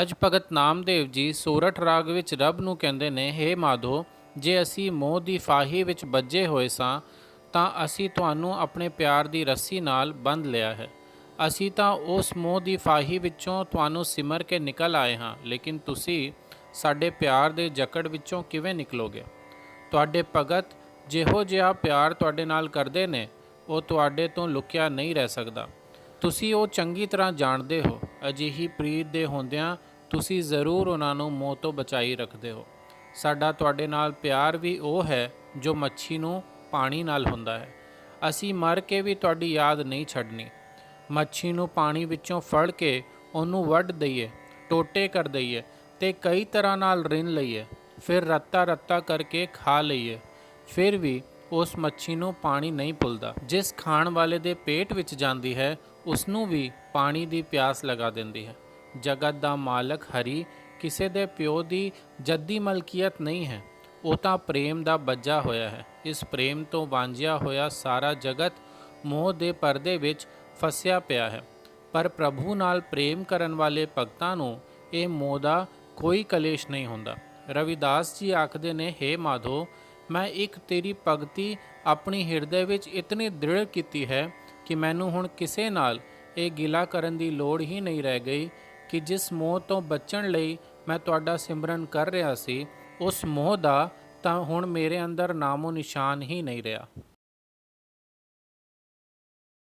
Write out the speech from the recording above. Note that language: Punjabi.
ਅੱਜ ਭਗਤ ਨਾਮਦੇਵ ਜੀ ਸੋਰਠ ਰਾਗ ਵਿੱਚ ਰੱਬ ਨੂੰ ਕਹਿੰਦੇ ਨੇ, ਹੇ ਮਾਧੋ, ਜੇ ਅਸੀਂ ਮੋਹ ਦੀ ਫਾਹੀ ਵਿੱਚ ਵੱਜੇ ਹੋਏ ਸਾਂ, ਤਾਂ ਅਸੀਂ ਤੁਹਾਨੂੰ ਆਪਣੇ ਪਿਆਰ ਦੀ ਰੱਸੀ ਨਾਲ ਬੰਧ ਲਿਆ ਹੈ। ਅਸੀਂ ਤਾਂ ਉਸ ਮੋਹ ਦੀ ਫਾਹੀ ਵਿੱਚੋਂ ਤੁਹਾਨੂੰ ਸਿਮਰ ਕੇ ਨਿਕਲ ਆਏ ਹਾਂ, ਲੇਕਿਨ ਤੁਸੀਂ ਸਾਡੇ ਪਿਆਰ ਦੇ ਜਕੜ ਵਿੱਚੋਂ ਕਿਵੇਂ ਨਿਕਲੋਗੇ? ਤੁਹਾਡੇ ਭਗਤ ਜਿਹੋ ਜਿਹਾ ਪਿਆਰ ਤੁਹਾਡੇ ਨਾਲ ਕਰਦੇ ਨੇ, ਉਹ ਤੁਹਾਡੇ ਤੋਂ ਲੁਕਿਆ ਨਹੀਂ ਰਹਿ ਸਕਦਾ। ਤੁਸੀਂ ਉਹ ਚੰਗੀ ਤਰ੍ਹਾਂ ਜਾਣਦੇ ਹੋ ਅਜਿਹੀ ਪ੍ਰੀਤ ਦੇ ਹੁੰਦਿਆਂ ਤੁਸੀਂ ਜ਼ਰੂਰ ਉਹਨਾਂ ਨੂੰ ਮੋਹ ਤੋਂ ਬਚਾਈ ਰੱਖਦੇ ਹੋ। ਸਾਡਾ ਤੁਹਾਡੇ ਨਾਲ ਪਿਆਰ ਵੀ ਉਹ ਹੈ ਜੋ ਮੱਛੀ ਨੂੰ ਪਾਣੀ ਨਾਲ ਹੁੰਦਾ ਹੈ। ਅਸੀਂ ਮਰ ਕੇ ਵੀ ਤੁਹਾਡੀ ਯਾਦ ਨਹੀਂ ਛੱਡਣੀ। ਮੱਛੀ ਨੂੰ ਪਾਣੀ ਵਿੱਚੋਂ ਫੜ ਕੇ ਉਹਨੂੰ ਵੱਢ ਦਈਏ, ਟੋਟੇ ਕਰ ਦਈਏ ਤੇ ਕਈ ਤਰ੍ਹਾਂ ਨਾਲ ਰਿੰਨ ਲਈਏ, ਫਿਰ ਰੱਤਾ ਰੱਤਾ ਕਰਕੇ ਖਾ ਲਈਏ। ਫਿਰ ਵੀ ਉਸ ਮੱਛੀ ਨੂੰ ਪਾਣੀ ਨਹੀਂ ਭੁੱਲਦਾ। ਜਿਸ ਖਾਣ ਵਾਲੇ ਦੇ ਪੇਟ ਵਿੱਚ ਜਾਂਦੀ ਹੈ ਉਸ ਨੂੰ ਵੀ ਪਾਣੀ ਦੀ ਪਿਆਸ ਲਗਾ ਦਿੰਦੀ ਹੈ। ਜਗਤ ਦਾ ਮਾਲਕ ਹਰੀ ਕਿਸੇ ਦੇ ਪਿਓ ਦੀ ਜੱਦੀ ਮਲਕੀਅਤ ਨਹੀਂ ਹੈ। ਉਹ ਤਾਂ ਪ੍ਰੇਮ ਦਾ ਬੱਜਾ ਹੋਇਆ ਹੈ। ਇਸ ਪ੍ਰੇਮ ਤੋਂ ਵਾਂਝਿਆ ਹੋਇਆ ਸਾਰਾ ਜਗਤ ਮੋਹ ਦੇ ਪਰਦੇ ਵਿੱਚ ਫਸਿਆ ਪਿਆ ਹੈ। ਪਰ ਪ੍ਰਭੂ ਨਾਲ ਪ੍ਰੇਮ ਕਰਨ ਵਾਲੇ ਭਗਤਾਂ ਨੂੰ ਇਹ ਮੋਹ ਦਾ ਕੋਈ ਕਲੇਸ਼ ਨਹੀਂ ਹੁੰਦਾ। ਰਵਿਦਾਸ ਜੀ ਆਖਦੇ ਨੇ हे ਮਾਧੋ ਮੈਂ ਇੱਕ ਤੇਰੀ ਭਗਤੀ ਆਪਣੀ ਹਿਰਦੇ ਵਿੱਚ ਇਤਨੀ ਦ੍ਰਿੜ ਕੀਤੀ ਹੈ ਕਿ ਮੈਨੂੰ ਹੁਣ ਕਿਸੇ ਨਾਲ ਇਹ ਗਿਲਾ ਕਰਨ ਦੀ ਲੋੜ ਹੀ ਨਹੀਂ ਰਹਿ ਗਈ ਕਿ ਜਿਸ ਮੋਹ ਤੋਂ ਬਚਣ ਲਈ ਮੈਂ ਤੁਹਾਡਾ ਸਿਮਰਨ ਕਰ ਰਿਹਾ ਸੀ, ਉਸ ਮੋਹ ਦਾ ਤਾਂ ਹੁਣ ਮੇਰੇ ਅੰਦਰ ਨਾਮੋ ਨਿਸ਼ਾਨ ਹੀ ਨਹੀਂ ਰਿਹਾ।